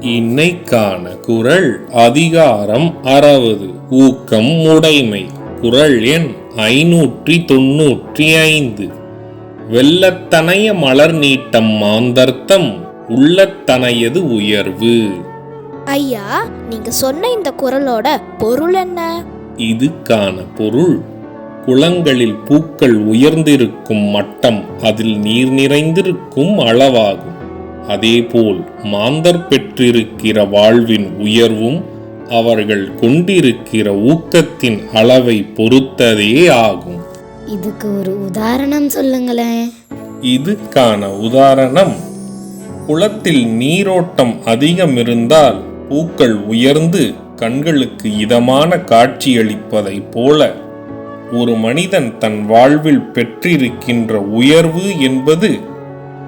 இன்னைக்கான குரல் அதிகாரம் அறுபது. ஊக்கம் உடைமை. குரல் எண் ஐநூற்றி தொன்னூற்றி ஐந்து. வெள்ளத்தனைய மலர் நீட்டம் மாந்தர்த்தம். உள்ளத்தனையது உயர்வு. ஐயா நீங்க சொன்ன இந்த குரலோட பொருள் என்ன? இதுக்கான பொருள் குளங்களில் பூக்கள் உயர்ந்திருக்கும் மட்டம் அதில் நீர் நிறைந்திருக்கும் அளவாகும். அதேபோல் மாந்தர் பெற்றிருக்கிற வாழ்வின் உயர்வும் அவர்கள் கொண்டிருக்கிற ஊக்கத்தின் அளவை பொறுத்ததே ஆகும். இதுக்கு ஒரு உதாரணம் சொல்லுங்களேன். இதுக்கான உதாரணம் குளத்தில் நீரோட்டம் அதிகம் இருந்தால் பூக்கள் உயர்ந்து கண்களுக்கு இதமான காட்சியளிப்பதைப் போல ஒரு மனிதன் தன் வாழ்வில் பெற்றிருக்கின்ற உயர்வு என்பது